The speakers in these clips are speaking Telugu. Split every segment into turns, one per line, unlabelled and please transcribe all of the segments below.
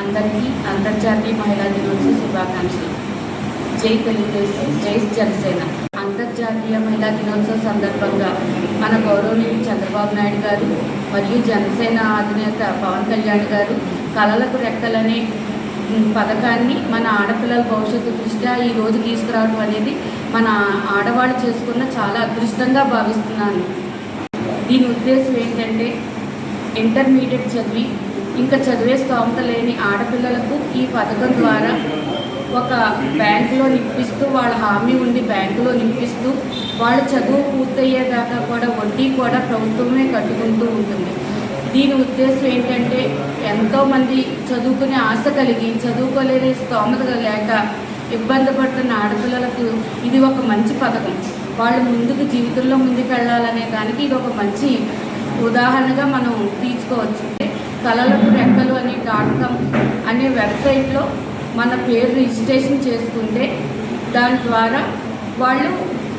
అందరికీ అంతర్జాతీయ మహిళా దినోత్సవ శుభాకాంక్షలు. జై తెలుగుదేశం జై జనసేన. అంతర్జాతీయ మహిళా దినోత్సవ సందర్భంగా మన గౌరవనీయులు చంద్రబాబు నాయుడు గారు మరియు జనసేన అధినేత పవన్ కళ్యాణ్ గారు కళలకు రెక్కలనే పథకాన్ని మన ఆడపిల్లల భవిష్యత్తు దృష్ట్యా ఈ రోజు తీసుకురావడం అనేది మన ఆడవాళ్ళు చేసుకున్న చాలా అదృష్టంగా భావిస్తున్నాను. దీని ఉద్దేశం ఏంటంటే ఇంటర్మీడియట్ చదివి ఇంకా చదివే స్తోమత లేని ఆడపిల్లలకు ఈ పథకం ద్వారా ఒక బ్యాంకులో నింపిస్తూ వాళ్ళ హామీ ఉండి బ్యాంకులో నింపిస్తూ వాళ్ళ చదువు పూర్తయ్యేదాకా కూడా వడ్డీ కూడా ప్రభుత్వమే కట్టుకుంటూ ఉంటుంది. దీని ఉద్దేశం ఏంటంటే ఎంతోమంది చదువుకునే ఆశ కలిగి చదువుకోలేని స్తోమత లేక ఇబ్బంది పడుతున్న ఆడపిల్లలకు ఇది ఒక మంచి పథకం. వాళ్ళు ముందుకు జీవితంలో ముందుకు వెళ్ళాలనే దానికి ఇది ఒక మంచి ఉదాహరణగా మనం తీసుకోవచ్చు. కళలకు రెక్కలు అనే డాట్ కామ్ అనే వెబ్సైట్లో మన పేరు రిజిస్ట్రేషన్ చేసుకుంటే దాని ద్వారా వాళ్ళు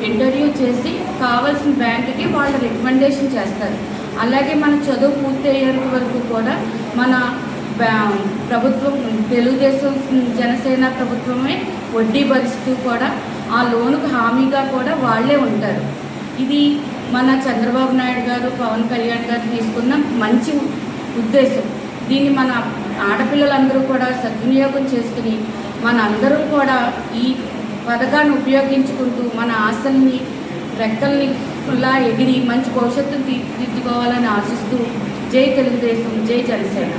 ఇంటర్వ్యూ చేసి కావాల్సిన బ్యాంకుకి వాళ్ళు రికమెండేషన్ చేస్తారు. అలాగే మన చదువు పూర్తి అయ్యేంత వరకు కూడా మన ప్రభుత్వం తెలుగుదేశం జనసేన ప్రభుత్వమే వడ్డీ భరిస్తూ కూడా ఆ లోనుకు హామీగా కూడా వాళ్ళే ఉంటారు. ఇది మన చంద్రబాబు నాయుడు గారు పవన్ కళ్యాణ్ గారు తీసుకున్న మంచి ఉద్దేశం. దీన్ని మన ఆడపిల్లలందరూ కూడా సద్వినియోగం చేసుకుని మన అందరూ కూడా ఈ పథకాన్ని ఉపయోగించుకుంటూ మన ఆశల్ని రెక్కల్ని ఫుల్లా ఎగిరి మంచి భవిష్యత్తును తీర్చిదిద్దుకోవాలని ఆశిస్తూ జై తెలుగుదేశం జై జనసేన.